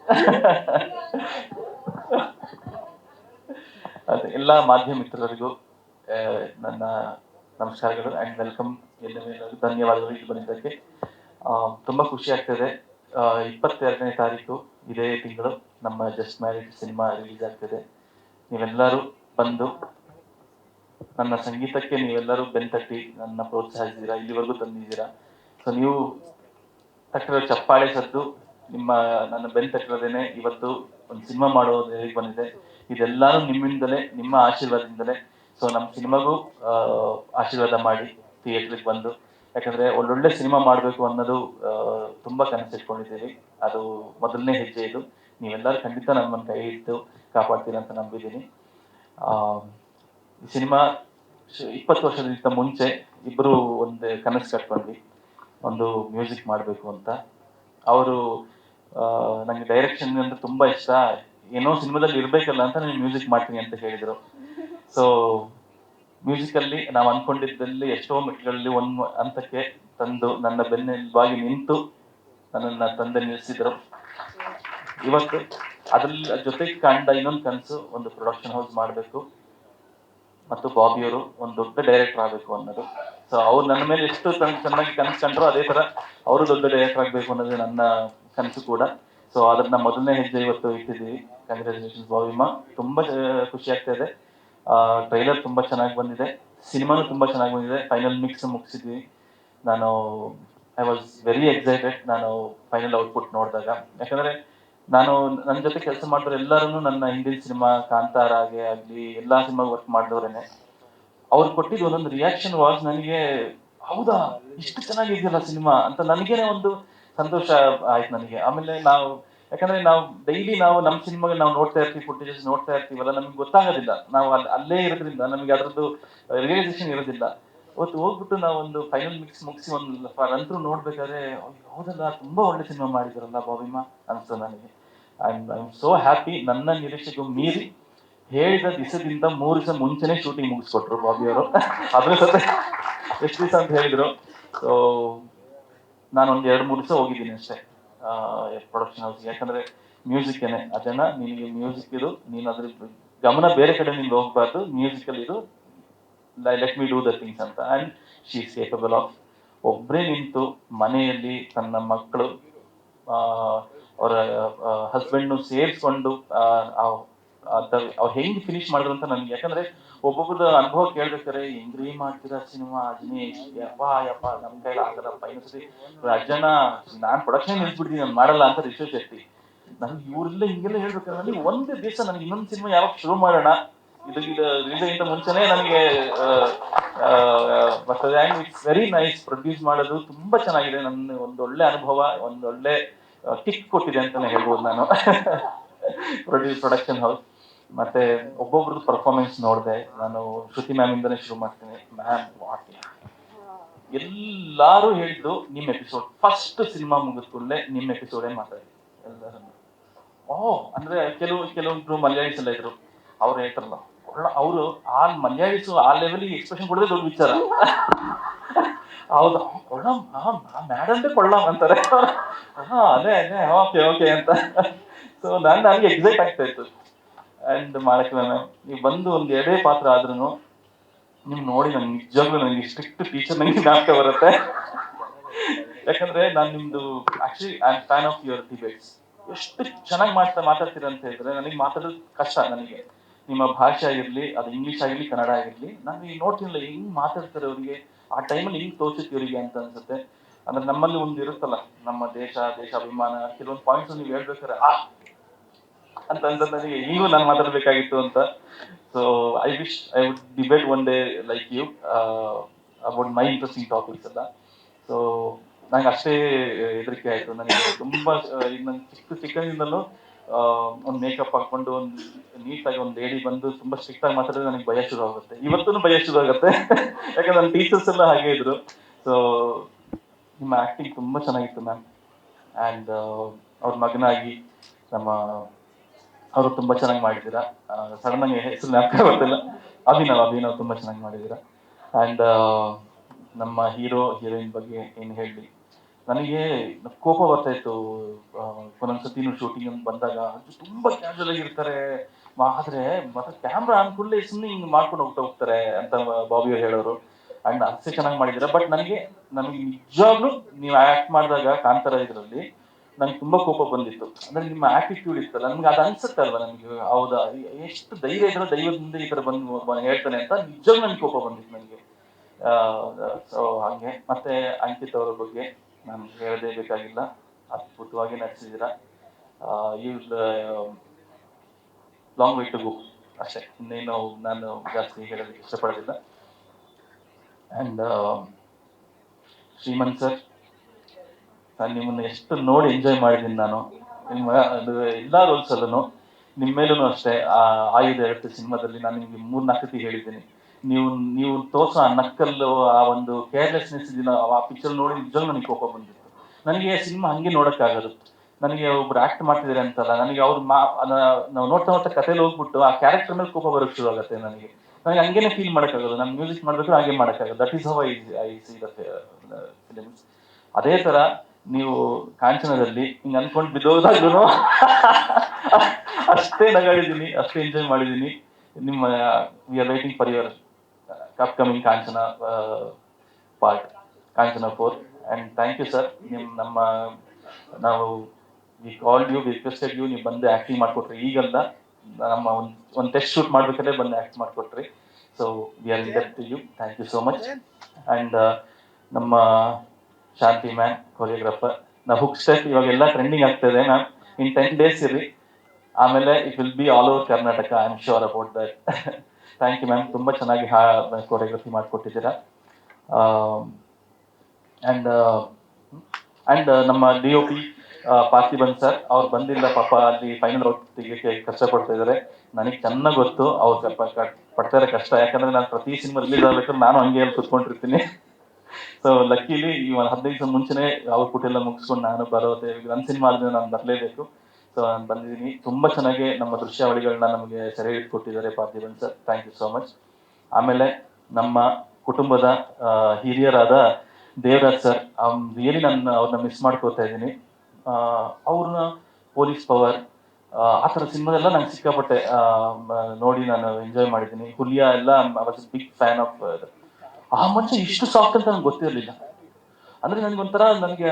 ಎಲ್ಲ ಮಾಧ್ಯಮ ಮಿತ್ರರಿಗೂ ನನ್ನ ನಮಸ್ಕಾರಗಳು ಅಂಡ್ ವೆಲ್ಕಮ್ ಎಲ್ಲರಿಗೂ ಧನ್ಯವಾದಗಳು ಇಲ್ಲಿ ಬಂದಿದ್ದಕ್ಕೆ. ತುಂಬಾ ಖುಷಿ ಆಗ್ತದೆ. ಇಪ್ಪತ್ತೆರಡನೇ ತಾರೀಕು ಇದೇ ತಿಂಗಳು ನಮ್ಮ ಜಸ್ಟ್ ಮ್ಯಾರೇಜ್ ಸಿನಿಮಾ ರಿಲೀಸ್ ಆಗ್ತದೆ. ನೀವೆಲ್ಲರೂ ಬಂದು ನನ್ನ ಸಂಗೀತಕ್ಕೆ ನೀವೆಲ್ಲರೂ ಬೆನ್ತಟ್ಟಿ ನನ್ನ ಪ್ರೋತ್ಸಾಹಿಸಿದ್ದೀರಾ, ಇಲ್ಲಿವರೆಗೂ ತಂದಿದ್ದೀರಾ. ಸೊ ನೀವು ತಟ್ಟಿರೋ ಚಪ್ಪಾಳೆ ಸದ್ದು ನಿಮ್ಮ ನನ್ನ ಬೆನ್ ತಟ್ಟಿರೋದೇನೆ ಇವತ್ತು ಒಂದು ಸಿನಿಮಾ ಮಾಡೋದು ಹೇಗೆ ಬಂದಿದೆ. ಇದೆಲ್ಲಾನು ನಿಮ್ಮಿಂದಲೇ, ನಿಮ್ಮ ಆಶೀರ್ವಾದದಿಂದಲೇ. ಸೊ ನಮ್ಮ ಸಿನಿಮಾಗೂ ಆಶೀರ್ವಾದ ಮಾಡಿ ಥಿಯೇಟ್ರಿಗೆ ಬಂದು ಯಾಕಂದ್ರೆ ಒಳ್ಳೊಳ್ಳೆ ಸಿನಿಮಾ ಮಾಡಬೇಕು ಅನ್ನೋದು ತುಂಬಾ ಕನಸಿಟ್ಕೊಂಡಿದ್ದೀವಿ ಅದು ಮೊದಲನೇ ಹೆಜ್ಜೆ ಇದು. ನೀವೆಲ್ಲರೂ ಖಂಡಿತ ನಮ್ಮನ್ನು ಕೈ ಇಟ್ಟು ಕಾಪಾಡ್ತೀರ ಅಂತ ನಂಬಿದ್ದೀನಿ. ಸಿನಿಮಾ ಇಪ್ಪತ್ತು ವರ್ಷದಿಂದ ಮುಂಚೆ ಇಬ್ಬರು ಒಂದು ಕನಸು ಕಟ್ಕೊಂಡ್ವಿ. ಒಂದು ಮ್ಯೂಸಿಕ್ ಮಾಡಬೇಕು ಅಂತ. ಅವರು ನನಗೆ ಡೈರೆಕ್ಷನ್ ಅಂದ್ರೆ ತುಂಬಾ ಇಷ್ಟ. ಏನೋ ಸಿನಿಮಾದಲ್ಲಿ ಇರಬೇಕಲ್ಲ ಅಂತ ನಾನು ಮ್ಯೂಸಿಕ್ ಮಾಡ್ತೀನಿ ಅಂತ ಹೇಳಿದ್ರು. ಸೊ ಮ್ಯೂಸಿಕಲ್ಲಿ ನಾವು ಅನ್ಕೊಂಡಿದ್ದಲ್ಲಿ ಎಷ್ಟೋ ಮೆಟ್ಗಳಲ್ಲಿ ಒಂದು ಹಂತಕ್ಕೆ ತಂದು ನನ್ನ ಬೆನ್ನೆಲುಬಾಗಿ ನಿಂತು ನನ್ನನ್ನ ತಂದೆ ನಿಲ್ಲಿಸಿದ್ರು. ಇವತ್ತು ಅದ್ರಲ್ಲಿ ಜೊತೆಗೆ ಕಂಡ ಇನ್ನೊಂದು ಕನಸು ಒಂದು ಪ್ರೊಡಕ್ಷನ್ ಹೌಸ್ ಮಾಡಬೇಕು. ಮತ್ತು ಬಾಬಿಯವರು ಒಂದು ದೊಡ್ಡ ಡೈರೆಕ್ಟರ್ ಆಗಬೇಕು ಅನ್ನೋದು. ಸೊ ಅವ್ರು ನನ್ನ ಮೇಲೆ ಎಷ್ಟು ಚೆನ್ನಾಗಿ ಕನಸು ಕಂಡ್ರು ಅದೇ ತರ ಅವರು ದೊಡ್ಡ ಡೈರೆಕ್ಟರ್ ಆಗಬೇಕು ಅನ್ನೋದು ನನ್ನ ಕನಸು ಕೂಡ. ಸೊ ಅದನ್ನ ಮೊದಲನೇ ಹೆಜ್ಜೆ ಇವತ್ತು ಇಟ್ಟಿದ್ದೀವಿ. ಕಂಗ್ರ್ಯಾಚುಲೇಷನ್ಸ್ ಬಾಬಿಮ್ಮ ತುಂಬಾ ಖುಷಿ ಆಗ್ತಾ ಇದೆ. ಟ್ರೈಲರ್ ತುಂಬಾ ಚೆನ್ನಾಗಿ ಬಂದಿದೆ. ಸಿನಿಮಾನು ತುಂಬಾ ಚೆನ್ನಾಗಿ ಬಂದಿದೆ. ಫೈನಲ್ ಮಿಕ್ಸ್ ಮುಗಿಸಿದ್ವಿ. ನಾನು ಐ ವಾಸ್ ವೆರಿ ಎಕ್ಸೈಟೆಡ್ ನಾನು ಫೈನಲ್ ಔಟ್ಪುಟ್ ನೋಡಿದಾಗ. ಯಾಕಂದ್ರೆ ನಾನು ನನ್ನ ಜೊತೆ ಕೆಲಸ ಮಾಡಿದ್ರು ಎಲ್ಲರೂ ನನ್ನ ಹಿಂದಿನ ಸಿನಿಮಾ, ಕಾಂತಾರ ಹಾಗೆ ಆಗಲಿ, ಎಲ್ಲಾ ಸಿನಿಮಾ ವರ್ಕ್ ಮಾಡಿದವರೇನೆ. ಅವ್ರು ಕೊಟ್ಟಿದ್ದು ಒಂದೊಂದು ರಿಯಾಕ್ಷನ್ ವಾಸ್ ನನಗೆ, ಹೌದಾ? ಇಷ್ಟು ಚೆನ್ನಾಗಿದೆಯಲ್ಲ ಸಿನಿಮಾ ಅಂತ ನನಗೇನೆ ಒಂದು ಸಂತೋಷ ಆಯ್ತು ನನಗೆ. ಆಮೇಲೆ ನಾವು ಯಾಕಂದ್ರೆ ನಾವು ಡೈಲಿ ನಾವು ನಮ್ಮ ಸಿನಿಮಾಗೆ ನಾವು ನೋಡ್ತಾ ಇರ್ತೀವಿ ಫುಟೇಜಸ್ ನೋಡ್ತಾ ಇರ್ತೀವಲ್ಲ, ನಮ್ಗೆ ಗೊತ್ತಾಗೋದಿಲ್ಲ. ನಾವು ಅಲ್ಲಿ ಇರೋದ್ರಿಂದ ನಮಗೆ ಅದರದ್ದು ರಿಯಲೈಸೇಷನ್ ಇರೋದಿಲ್ಲ. ಅವತ್ತು ಹೋಗ್ಬಿಟ್ಟು ನಾವು ಒಂದು ಫೈನಲ್ ಮಿಕ್ಸ್ ಮುಗಿಸಿ ಒಂದು ನಂತರ ನೋಡ್ಬೇಕಾದ್ರೆ ಹೌದಲ್ಲ, ತುಂಬಾ ಒಳ್ಳೆ ಸಿನಿಮಾ ಮಾಡಿದಾರಲ್ಲ ಬಾಬಿಮಾ ಅನ್ಸ್ತು ನನಗೆ. ಐ ಐ ಸೋ ಹ್ಯಾಪಿ ನನ್ನ ನಿರೀಕ್ಷೆಗೂ ಮೀರಿ ಹೇಳಿದ ದಿವಸದಿಂದ ಮೂರು ದಿವಸ ಮುಂಚೆನೆ ಶೂಟಿಂಗ್ ಮುಗಿಸ್ಕೊಟ್ರು ಬಾಬಿ ಅವರು. ಅದ್ರ ಜೊತೆ ಎಷ್ಟು ದಿವಸ ಅಂತ ಹೇಳಿದ್ರು. ಸೊ ನಾನು ಒಂದು ಎರಡು ಮೂರು ದಿವಸ ಹೋಗಿದ್ದೀನಿ ಅಷ್ಟೇ. ಪ್ರೊಡಕ್ಷನ್ ಹೌಸ್ ಯಾಕಂದ್ರೆ ಮ್ಯೂಸಿಕ್ ಏನೇ, ಅದನ್ನ ನಿನಗೆ ಮ್ಯೂಸಿಕ್ ಇದು, ನೀನು ಅದ್ರ ಗಮನ ಬೇರೆ ಕಡೆ ನಿಮ್ಗೆ ಹೋಗ್ಬಾರ್ದು ಮ್ಯೂಸಿಕಲ್ ಇದು let me do the things ಅಂತ. And she is capable of ಒಬ್ಬರೇ ನಿಂತು ಮನೆಯಲ್ಲಿ ತನ್ನ ಮಕ್ಕಳು ಅವರ ಹಸ್ಬೆಂಡ್ನು ಸೇರಿಸ್ಕೊಂಡು ಅವ್ರು ಹೆಂಗ್ ಫಿನಿಶ್ ಮಾಡಿದ್ರು ಅಂತ ನನ್ಗೆ. ಯಾಕಂದ್ರೆ ಒಬ್ಬೊಬ್ಬರದ ಅನುಭವ ಕೇಳ್ಬೇಕಾರೆ ಹೆಂಗ್ರಿ ಮಾಡ್ತೀರಾ ಸಿನಿಮಾ? ಅಜ್ನೇಶ್ ಯಪ್ಪ ಯಪ್ಪ, ನಮ್ ಕೈಲಿ ಆಗಲ್ಲಪ್ಪ ಇನ್ನೊಂದ್ಸತಿ ಅಜ್ಜನ ನಾನ್ ಪ್ರೊಡಕ್ಷನ್ ನಿಲ್ಸ್ಬಿಡ್ತೀನಿ ನಾನು ಮಾಡಲ್ಲ ಅಂತ ರಿಸರ್ಚ್ ಶೆಟ್ಟಿ ನನ್ಗೆ ಇವ್ರೆಲ್ಲ ಹಿಂಗೆಲ್ಲ ಹೇಳ್ಬೇಕಾದ್ರೆ ಒಂದೇ ದಿವಸ ನನಗೆ ಇನ್ನೊಂದು ಸಿನಿಮಾ ಯಾವಾಗ ಶುರು ಮಾಡೋಣ, ಇದು ಇದು ಮುಂಚೆನೆ ನನಗೆ ಇಟ್ಸ್ ವೆರಿ ನೈಸ್ ಪ್ರೊಡ್ಯೂಸ್ ಮಾಡೋದು. ತುಂಬಾ ಚೆನ್ನಾಗಿದೆ. ನನ್ನ ಒಂದೊಳ್ಳೆ ಅನುಭವ ಒಂದೊಳ್ಳೆ ಕಿಕ್ ಕೊಟ್ಟಿದೆ ಅಂತಾನೆ ಹೇಳ್ಬೋದು ನಾನು. ಪ್ರೊಡ್ಯೂಸ್ ಪ್ರೊಡಕ್ಷನ್ ಹೌಸ್ ಮತ್ತೆ ಒಬ್ಬೊಬ್ರದ್ದು ಪರ್ಫಾರ್ಮೆನ್ಸ್ ನೋಡಿದೆ, ನಾನು ಶ್ರುತಿ ಮ್ಯಾಮ್ ಶುರು ಮಾಡ್ತೀನಿ. ಮ್ಯಾಮ್ ವಾಟ್ ಎಲ್ಲಾರು ಹೇಳಿದ್ರು ನಿಮ್ಮ ಎಪಿಸೋಡ್ ಫಸ್ಟ್ ಸಿನಿಮಾ ಮುಗಿದ ಕೂಡಲೇ ನಿಮ್ಮ ಎಪಿಸೋಡೇ ಮಾತಾಡಿ. ಎಲ್ಲರೂ. ಓ, ಅಂದ್ರೆ ಕೆಲವು, ಕೆಲವೊಬ್ರು ಮಲಯಾಳಿಸ್ ಎಲ್ಲ ಇದ್ರು. ಅವ್ರು ಹೇಳ್ತಾರಲ್ಲ ಅವರು ಆ ಮಲಯಾಳಿಸ್ ಆ ಲೆವೆಲ್ ಎಕ್ಸ್ಪ್ರೆಷನ್ ಕೊಡದೆ ದೊಡ್ಡ ವಿಚಾರ. ಹೌದು. ಕೊಳ್ಳಂ ಮ್ಯಾಡಮ್ ಕೊಳ್ಳಂ ಅಂತಾರೆ. ಹಾ, ಅದೇ ಅದೇ ಓಕೆ ಓಕೆ ಅಂತ. ಸೊ ನಾನು, ನನಗೆ ಎಕ್ಸೈಟ್ ಆಗ್ತಾ ಇತ್ತು. ಅಂಡ್ ಮಾಡಕ್ಕೆ ನೀವು ಬಂದು ಒಂದು ಎರಡೇ ಪಾತ್ರ ಆದ್ರೂ ನೀವು ನೋಡಿ ನಂಗೆ ನಿಜವಾಗ್ಲೂ ನನಗೆ ಸ್ಟ್ರಿಕ್ಟ್ ಟೀಚರ್ ನನಗೆ ನಾಟಕ ಬರುತ್ತೆ. ಯಾಕಂದ್ರೆ ನಾನು ನಿಮ್ದು actually I am fan of your debates ಎಷ್ಟು ಚೆನ್ನಾಗಿ ಮಾಡ್ತಾ ಮಾತಾಡ್ತೀರ ಅಂತ ಹೇಳಿದ್ರೆ ನನಗೆ ಮಾತಾಡೋದು ಕಷ್ಟ ನನಗೆ. ನಿಮ್ಮ ಭಾಷೆ ಆಗಿರಲಿ, ಅದು ಇಂಗ್ಲೀಷ್ ಆಗಿರಲಿ, ಕನ್ನಡ ಆಗಿರಲಿ, ನಾನು ಈಗ ನೋಡ್ತೀನಿಲ್ಲ ಹೆಂಗ್ ಮಾತಾಡ್ತಾರೆ ಅವರಿಗೆ? ಆ ಟೈಮಲ್ಲಿ ಹಿಂಗ್ ತೋರಿಸುತ್ತೆ ಇವರಿಗೆ ಅಂತ ಅನ್ಸುತ್ತೆ. ಅಂದ್ರೆ ನಮ್ಮಲ್ಲಿ ಒಂದು ಇರುತ್ತಲ್ಲ, ನಮ್ಮ ದೇಶ, ದೇಶಾಭಿಮಾನ, ಕೆಲವೊಂದು ಪಾಯಿಂಟ್ಸ್ ನೀವು ಹೇಳ್ಬೇಕಾದ್ರೆ, ಆ ಅಂತ ಅಂದ್ರೆ ನನಗೆ ಈಗ ನಾನು ಮಾತಾಡ್ಬೇಕಾಗಿತ್ತು ಅಂತ. So I wish I would debate one day like you about my interesting topics ಎಲ್ಲ. ಸೊ ನಂಗೆ ಅಷ್ಟೇ ಹೆದರಿಕೆ ಆಯಿತು. ನನಗೆ ತುಂಬಾ ಈಗ ಚಿಕ್ಕ ಚಿಕ್ಕದಿಂದಲೂ ಒಂದು ಮೇಕಪ್ ಹಾಕೊಂಡು ಒಂದು ನೀಟಾಗಿ ಒಂದು ಲೇಡಿ ಬಂದು ತುಂಬಾ ಸ್ಟ್ರಿಕ್ಟ್ ಆಗಿ ಮಾತಾಡಿದ್ರೆ ನನಗೆ ಭಯ ಶುರು ಆಗುತ್ತೆ. ಇವತ್ತೂ ಭಯ ಶುರು ಆಗುತ್ತೆ. ಯಾಕಂದ್ರೆ ನನ್ನ ಟೀಚರ್ಸ್ ಎಲ್ಲ ಹಾಗೆ ಇದ್ರು. ಸೊ ನಿಮ್ಮ ಆಕ್ಟಿಂಗ್ ತುಂಬಾ ಚೆನ್ನಾಗಿತ್ತು ಮ್ಯಾಮ್ ಆ್ಯಂಡ್ ಅವ್ರ ಮಗನಾಗಿ ನಮ್ಮ ಅವರು ತುಂಬಾ ಚೆನ್ನಾಗಿ ಮಾಡಿದ್ದೀರಾ? ಸಡನ್ ಆಗಿ ಹೆಸರು ಜ್ಞಾಪಕ ಬರ್ತಿಲ್ಲ ಅಭಿನವ್ ಅಭಿನವ್ ತುಂಬಾ ಚೆನ್ನಾಗಿ ಮಾಡಿದ್ದೀರಾ? ಅಂಡ್ ನಮ್ಮ ಹೀರೋ, ಹೀರೋಯಿನ್ ಬಗ್ಗೆ ಏನು ಹೇಳಿ ನನಗೆ ಕೋಪ ಬರ್ತಾ ಇತ್ತು ಒಂದೊಂದ್ಸತಿ ಶೂಟಿಂಗ್ ಬಂದಾಗ. ತುಂಬಾ ಕ್ಯಾಶುವಲ್ ಆಗಿರ್ತಾರೆ ಇರ್ತಾರೆ. ಆದ್ರೆ ಮತ್ತೆ ಕ್ಯಾಮ್ರಾ ಅನ್ಕೂಲ ಸುಮ್ಮನೆ ಹಿಂಗ್ ಮಾಡ್ಕೊಂಡು ಹೋಗ್ತಾ ಹೋಗ್ತಾರೆ ಅಂತ ಬಾಬಿ ಹೇಳೋರು. ಅಂಡ್ ಅಷ್ಟೇ ಚೆನ್ನಾಗಿ ಮಾಡಿದ್ದೀರಾ. ಬಟ್ ನನಗೆ ನನಗೆ ನಿಜವಾಗ್ಲೂ ನೀವು ಆಕ್ಟ್ ಮಾಡಿದಾಗ ಕಾಂತಾರ ಇದರಲ್ಲಿ ನಂಗೆ ತುಂಬಾ ಕೋಪ ಬಂದಿತ್ತು. ಅಂದ್ರೆ ನಿಮ್ಮ ಆಟಿಟ್ಯೂಡ್ ಇತ್ತಲ್ಲ ನಮ್ಗೆ ಅದು ಅನ್ಸುತ್ತೆ ಅಲ್ವಾ ನನ್ಗೆ ಹೌದಾ? ಎಷ್ಟು ಧೈರ್ಯ ಇದ್ರೆ ದೈವದ ಮುಂದೆ ಈ ತರ ಬಂದು ಹೇಳ್ತಾನೆ ಅಂತ ನಿಜವಾಗ್ಲೂ ನನ್ಗೆ ಕೋಪ ಬಂದಿತ್ತು ನನಗೆ ಸೊ ಹಾಗೆ, ಮತ್ತೆ ಅಂಕಿತ್ ಅವರ ಬಗ್ಗೆ ನಾನು ಹೇಳದೇ ಬೇಕಾಗಿಲ್ಲ. ಅದ್ಭುತವಾಗಿ ನಟಿಸಿದ್ದೀರಾ ಇವ್ರ ಲಾಂಗ್ ವೇ ಟು ಗೋ ಅಷ್ಟೇ, ಇನ್ನೇನು ನಾನು ಜಾಸ್ತಿ ಹೇಳೋದಕ್ಕೆ ಇಷ್ಟಪಡೋದಿಲ್ಲ. ಆ್ಯಂಡ್ ಶ್ರೀಮಂತ್ ಸರ್ ನಾನು ನಿಮ್ಮನ್ನ ಎಷ್ಟು ನೋಡಿ ಎಂಜಾಯ್ ಮಾಡಿದ್ದೀನಿ ನಾನು. ನಿಮ್ಮ, ಅದು ಎಲ್ಲ ರೋಲ್ಸಲ್ಲೂ ನಿಮ್ಮ ಮೇಲೂ ಅಷ್ಟೇ. ಆ ಆಯುಧ ಎರಡು ಸಿನಿಮಾದಲ್ಲಿ ನಾನು ನಿಮಗೆ ಮೂರು ನಾಲ್ಕು ಹೇಳಿದ್ದೀನಿ. ನೀವು ನೀವು ತೋರ್ಸೋ ಆ ನಕ್ಕಲ್ಲು ಆ ಒಂದು ಕೇರ್ಲೆಸ್ನೆಸ್ ದಿನ ಆ ಪಿಕ್ಚರ್ ನೋಡಿ ನಿಜವಾಗ್ಲೂ ನನಗೆ ಕೋಪ ಬಂದಿತ್ತು. ನನಗೆ ಸಿನಿಮಾ ಹಂಗೆ ನೋಡೋಕ್ಕಾಗದು. ನನಗೆ ಒಬ್ರು ಆಕ್ಟ್ ಮಾಡ್ತಿದ್ದಾರೆ ಅಂತಲ್ಲ, ನನಗೆ ಅವ್ರು ಮಾ ನಾವು ನೋಡ್ತಾ ನೋಡ್ತಾ ಕಥೆಲಿ ಹೋಗ್ಬಿಟ್ಟು ಆ ಕ್ಯಾರೆಕ್ಟರ್ ಮೇಲೆ ಕೋಪ ಬರೋಕ್ಕೆ ಶುರು ಆಗುತ್ತೆ ನನಗೆ. ನನಗೆ ಹಂಗೇನೆ ಫೀಲ್ ಮಾಡೋಕ್ಕಾಗೋದು. ನಾನು ಮ್ಯೂಸಿಕ್ ಮಾಡಬೇಕು, ಹಾಗೆ ಮಾಡೋಕ್ಕಾಗೋದು. That is how I see the films ಅದೇ ತರ ನೀವು ಕಾಂಚನದಲ್ಲಿ ಹಿಂಗ್ ಅನ್ಕೊಂಡ್ ಬಿದ್ದೋದಾಗ್ಲೂ ಅಷ್ಟೇ ನಗಾಡಿದ್ದೀನಿ ಅಷ್ಟೇ ಎಂಜಾಯ್ ಮಾಡಿದ್ದೀನಿ. ನಿಮ್ಮ we are waiting for your upcoming Kanchana part Kanchana four and thank you sir ನಿಮ್ ನಮ್ಮ ನಾವು we call you requested you ನೀವು ಬಂದು ಆಕ್ಟಿಂಗ್ ಮಾಡಿಕೊಟ್ರಿ. ಈಗಲ್ಲ ನಮ್ಮ ಒಂದು ಒಂದು ಟೆಸ್ಟ್ ಶೂಟ್ ಮಾಡ್ಬೇಕಾದ್ರೆ ಬಂದು act ಮಾಡಿಕೊಟ್ರಿ. So we are to you thank you so much and ನಮ್ಮ ಶಾಂತಿ ಮ್ಯಾನ್ ಕೊರಿಯೋಗ್ರಾಫರ್ ನಾ ಹುಕ್ ಸ್ಟೆಪ್ ಇವಾಗೆಲ್ಲ ಟ್ರೆಂಡಿಂಗ್ ಆಗ್ತದೆ. ಮ್ಯಾಮ್ ಇನ್ ಟೆನ್ ಡೇಸ್ ಇರಿ ಆಮೇಲೆ it will be all over Karnataka I am sure about that thank you ma'am ತುಂಬ ಚೆನ್ನಾಗಿ ಹಾ choreography ಮಾಡಿಕೊಟ್ಟಿದ್ದೀರಾ. ಆ್ಯಂಡ್ ಆ್ಯಂಡ್ ನಮ್ಮ D O P Parthiban sir ಅವ್ರು ಬಂದಿಲ್ಲ ಪಾಪ, ಅಲ್ಲಿ ಫೈನಲ್ ಔಟ್ ತೆಗಿಯೋಕ್ಕೆ ಕಷ್ಟಪಡ್ತಾ ಇದ್ದಾರೆ ನನಗೆ ಚೆನ್ನಾಗಿ ಗೊತ್ತು, ಅವ್ರು ಸ್ವಲ್ಪ ಕ- ಪಡ್ತಾ ಕಷ್ಟ. ಯಾಕಂದ್ರೆ ನಾನು ಪ್ರತಿ ಸಿನಿಮಾ ರಿಲೀಸ್ ಆಗ್ಬೇಕಾದ್ರೆ ನಾನು ಹಂಗೆ ಅಲ್ಲಿ ಕುತ್ಕೊಂಡಿರ್ತೀನಿ. ಸೊ ಲಕ್ಕಿಲಿ ಈ ಒಂದು ಹದಿನೈದು ದಿವಸ ಮುಂಚೆನೆ ಔಟ್ಪುಟ್ ಎಲ್ಲ ಮುಗಿಸ್ಕೊಂಡು ನಾನು ಬರೋದೆ ನನ್ನ ಸಿನಿಮಾ ನಾನು ಬರಲೇಬೇಕು. ಸೊ ನಾನು ಬಂದಿದ್ದೀನಿ. ತುಂಬಾ ಚೆನ್ನಾಗಿ ನಮ್ಮ ದೃಶ್ಯಾವಳಿಗಳನ್ನ ನಮಗೆ ಸೆರೆ ಇಟ್ಕೊಟ್ಟಿದ್ದಾರೆ Parthiban sir thank you so much ಆಮೇಲೆ ನಮ್ಮ ಕುಟುಂಬದ ಹಿರಿಯರಾದ ದೇವರಾಜ್ ಸರ್ ರಿಯಲಿ ನಾನು ಅವ್ರನ್ನ ಮಿಸ್ ಮಾಡ್ಕೋತಾ ಇದ್ದೀನಿ. ಅವ್ರನ್ನ ಪೊಲೀಸ್ ಪವರ್ ಆ ಥರ ಸಿನಿಮಾದೆಲ್ಲ ನಂಗೆ ಸಿಕ್ಕಾಪಟ್ಟೆ ನೋಡಿ ನಾನು ಎಂಜಾಯ್ ಮಾಡಿದ್ದೀನಿ. ಹುಲಿಯಾ ಎಲ್ಲ ಬಿಗ್ ಫ್ಯಾನ್ ಆಫ್ ಆ ಮನುಷ್ಯ ಇಷ್ಟು ಸಾಫ್ಟ್ ಅಂತ ನಂಗೆ ಗೊತ್ತಿರಲಿಲ್ಲ. ಅಂದ್ರೆ ನನಗೆ ಒಂಥರ ನನಗೆ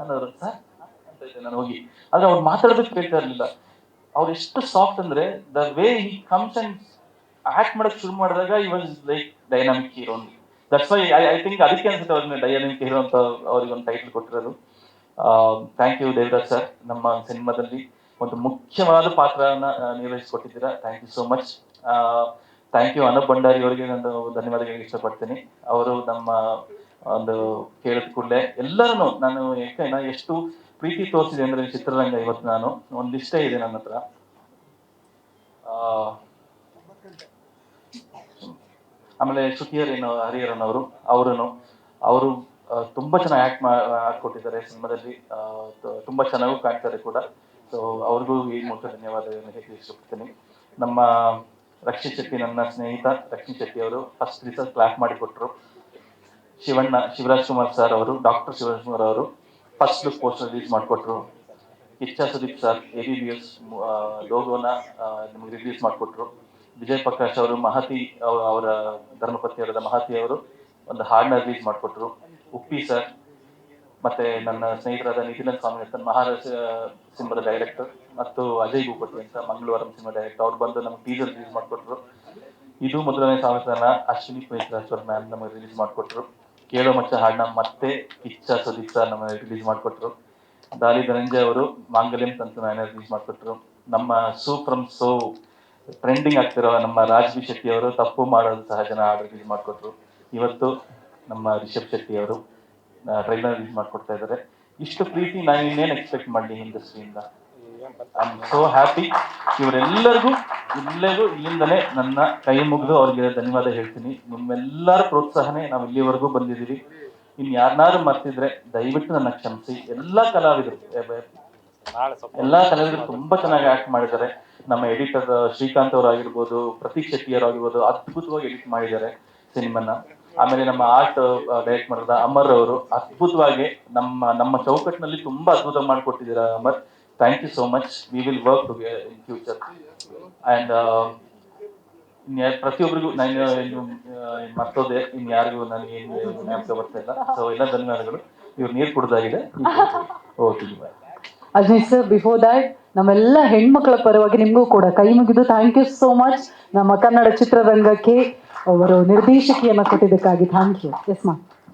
ಅನ್ನೋರು ಸರ್ ನಾನು ಹೋಗಿ. ಆದ್ರೆ ಅವ್ರು ಮಾತಾಡೋದಕ್ಕೆ ಕೇಳ್ತಾ ಇರಲಿಲ್ಲ. ಅವ್ರು ಎಷ್ಟು ಸಾಫ್ಟ್ ಅಂದ್ರೆ the way he comes and act ಮಾಡಕ್ ಶುರು ಮಾಡಿದಾಗ he was like dynamic hero that's why I I think ಅದಕ್ಕೆ ಅನ್ಸುತ್ತೆ ಅವ್ರನ್ನ ಡೈನಾಮಿಕ್ ಹೀರೋ ಅಂತ ಅವ್ರಿಗೆ ಒಂದು ಟೈಟಲ್ ಕೊಟ್ಟಿರೋದು. ಥ್ಯಾಂಕ್ ಯು ದೇವರಾಜ್ ಸರ್ ನಮ್ಮ ಸಿನಿಮಾದಲ್ಲಿ ಒಂದು ಮುಖ್ಯವಾದ ಪಾತ್ರನ ಆ, ನಿರ್ವಹಿಸಿಕೊಟ್ಟಿದ್ದೀರಾ. Thank you so much thank you Anup Bhandari ಅವರಿಗೆ ನಾನು ಧನ್ಯವಾದಗಳಿಗೆ ಇಷ್ಟಪಡ್ತೀನಿ. ಅವರು ನಮ್ಮ ಒಂದು ಕೇಳಿದ ಕೂಡಲೇ ಎಲ್ಲರನ್ನು ನಾನು ಯಾಕೆ ಎಷ್ಟು ಪ್ರೀತಿ ತೋರಿಸಿದೆ ಅಂದ್ರೆ ಚಿತ್ರರಂಗ ಇವತ್ತು ನಾನು ಒಂದಿಷ್ಟೇ ಇದೆ ನನ್ನ ಹತ್ರ. ಆಮೇಲೆ ಆಮೇಲೆ ಏನು ಹರಿಹರನ್ ಅವರು ಅವರನ್ನು ಅವರು ತುಂಬಾ ಚೆನ್ನಾಗಿ ಆಕ್ಟ್ ಕೊಟ್ಟಿದ್ದಾರೆ ಸಿನಿಮಾದಲ್ಲಿ. ತುಂಬಾ ಚೆನ್ನಾಗೂ ಕಾಣ್ತಾರೆ ಕೂಡ. ಸೊ ಅವ್ರಿಗೂ ಈ ಮೂಲಕ ಧನ್ಯವಾದ ಹೇಳಿ ಇಷ್ಟಪಡ್ತೀನಿ. ನಮ್ಮ ರಕ್ಷಿತ್ ಶೆಟ್ಟಿ ನನ್ನ ಸ್ನೇಹಿತ ರಕ್ಷಿತ್ ಶೆಟ್ಟಿ ಅವರು ಫಸ್ಟ್ ದಿವಸ ಕ್ಲಾಪ್ ಮಾಡಿಕೊಟ್ರು. ಶಿವಣ್ಣ, ಶಿವರಾಜ್ ಕುಮಾರ್ ಸರ್ ಅವರು ಡಾಕ್ಟರ್ ಶಿವರಾಜ್ ಕುಮಾರ್ ಅವರು ಫಸ್ಟ್ ಲುಕ್ ಪೋಸ್ಟರ್ ರಿಲೀಸ್ ಮಾಡಿಕೊಟ್ರು. ಇಚ್ಛಾ Sudeep sir A B B S ಲೋಗೋನ ನಿಮಗೆ ರಿಲೀಸ್ ಮಾಡಿಕೊಟ್ರು. ವಿಜಯ್ ಪ್ರಕಾಶ್ ಅವರು, ಮಹತಿ, ಅವ- ಅವರ ಧರ್ಮಪತ್ನಿಯವರಾದ ಮಹತಿ ಅವರು ಒಂದು ಹಾಡನ್ನ ರಿಲೀಸ್ ಮಾಡಿಕೊಟ್ರು. ಉಪ್ಪಿ ಸರ್ ಮತ್ತೆ ನನ್ನ ಸ್ನೇಹಿತರಾದ ನಿತಿನ್ ಸ್ವಾಮಿ ಅಂತ ಮಹಾರಾಜ ಸಿಂಹದ ಡೈರೆಕ್ಟರ್ ಮತ್ತು ಅಜಯ್ ಭೂಪತಿ ಅಂತ ಮಂಗಳವಾರಂ ಸಿನಿಮಾ ಡೈರೆಕ್ಟರ್ ಅವ್ರು ಬಂದು ನಮ್ಗೆ ಟೀಸರ್ ರಿಲೀಸ್ ಮಾಡಿಕೊಟ್ರು. ಇದು ಮೊದಲನೇ ಸಾಂಗತನ ಅಶ್ವಿನಿ ಪವಿತ್ರಾಶ್ವರ್ ಮ್ಯಾಮ್ ನಮಗೆ ರಿಲೀಸ್ ಮಾಡಿಕೊಟ್ರು. ಕೇಳೋ ಮಚ್ಚ ಹಾಡನ್ನ ಮತ್ತೆ ಕಿಚ್ಚ ಸುದೀಪ್ಸ ನಮಗೆ ರಿಲೀಸ್ ಮಾಡಿಕೊಟ್ರು. ದಾಲಿ ಧನಂಜಯ ಅವರು ಮಾಂಗಲ್ಯಂ ತಂತು ಮ್ಯಾನ ರಿಲೀಸ್ ಮಾಡಿಕೊಟ್ರು. ನಮ್ಮ ಸೂ ಫ್ರಮ್ ಸೋ ಟ್ರೆಂಡಿಂಗ್ ಆಗ್ತಿರೋ ನಮ್ಮ ರಾಜ್ವಿ ಶೆಟ್ಟಿ ಅವರು ತಪ್ಪು ಮಾಡೋದು ಸಹಜನ ಹಾಡು ರಿಲೀಸ್ ಮಾಡಿಕೊಟ್ರು. ಇವತ್ತು ನಮ್ಮ ರಿಷಬ್ ಶೆಟ್ಟಿ ಅವರು. ಟ್ರೈಲರ್ ಯೂಸ್ ಮಾಡಿಕೊಡ್ತಾ ಇದ್ದಾರೆ. ಇಷ್ಟು ಪ್ರೀತಿ ನಾನು ಇನ್ನೇನು ಎಕ್ಸ್ಪೆಕ್ಟ್ ಮಾಡಲಿ ಇಂಡಸ್ಟ್ರಿಯಿಂದ ಐ ಆಮ್ ಸೋ ಹ್ಯಾಪಿ ಇವರೆಲ್ಲರಿಗೂ, ಇಲ್ಲೇಗೂ, ಇಲ್ಲಿಂದಲೇ ನನ್ನ ಕೈ ಮುಗಿದು ಅವ್ರಿಗೆ ಧನ್ಯವಾದ ಹೇಳ್ತೀನಿ. ನಿಮ್ಮೆಲ್ಲರ ಪ್ರೋತ್ಸಾಹನೆ ನಾವು ಇಲ್ಲಿವರೆಗೂ ಬಂದಿದ್ದೀವಿ. ಇನ್ನು ಯಾರನ್ನಾರು ಮರ್ತಿದ್ರೆ ದಯವಿಟ್ಟು ನನ್ನ ಕ್ಷಮಿಸಿ. ಎಲ್ಲ ಕಲಾವಿದರು ಎಲ್ಲ ಕಲಾವಿದರು ತುಂಬಾ ಚೆನ್ನಾಗಿ ಆಕ್ಟ್ ಮಾಡಿದ್ದಾರೆ. ನಮ್ಮ ಎಡಿಟರ್ ಶ್ರೀಕಾಂತ್ ಅವರು ಆಗಿರ್ಬೋದು ಪ್ರತೀಕ್ ಶೆಟ್ಟಿ ಆಗಿರ್ಬೋದು ಅದ್ಭುತವಾಗಿ ಎಡಿಟ್ ಮಾಡಿದ್ದಾರೆ ಸಿನಿಮಾನ. ಆಮೇಲೆ ನಮ್ಮ ಆರ್ಟ್ ಡೈರೆಕ್ಟ್ ಮಾಡಿದ ಅಮರ್ ಅವರು ಅದ್ಭುತವಾಗಿ ನಮ್ಮ ನಮ್ಮ ಚೌಕಟ್ಟಿನಲ್ಲಿ ತುಂಬಾ ಅದ್ಭುತ ಮಾಡಿಕೊಟ್ಟಿದ್ದೀರಾ Amar. Thank you so much we will work in future and ಪ್ರತಿಯೊಬ್ಬರಿಗೂ ನಾನು ಮರ್ತೋದೆ. ಇನ್ ಯಾರಿಗೂ ನನಗೆ ಜ್ಞಾಪಕ ಬರ್ತಾ ಇಲ್ಲ. ಸೊ ಎಲ್ಲ ಧನ್ಯವಾದಗಳು. ಇವ್ರು ನೀರು ಕುಡ್ದಾಗಿದೆ. Okay Ajmeer sir before that ನಮ್ಮೆಲ್ಲ ಹೆಣ್ಮಕ್ಳ ಪರವಾಗಿ ನಿಮಗೂ ಕೂಡ ಕೈ ಮುಗಿದು ಥ್ಯಾಂಕ್ ಯು ಸೋ ಮಚ್ ನಮ್ಮ ಕನ್ನಡ ಚಿತ್ರರಂಗಕ್ಕೆ ಅವರು ನಿರ್ದೇಶಕಿಯನ್ನ ಕೊಟ್ಟಿದ್ದಕ್ಕಾಗಿ ಥ್ಯಾಂಕ್ ಯು ಎಸ್ ಮಾ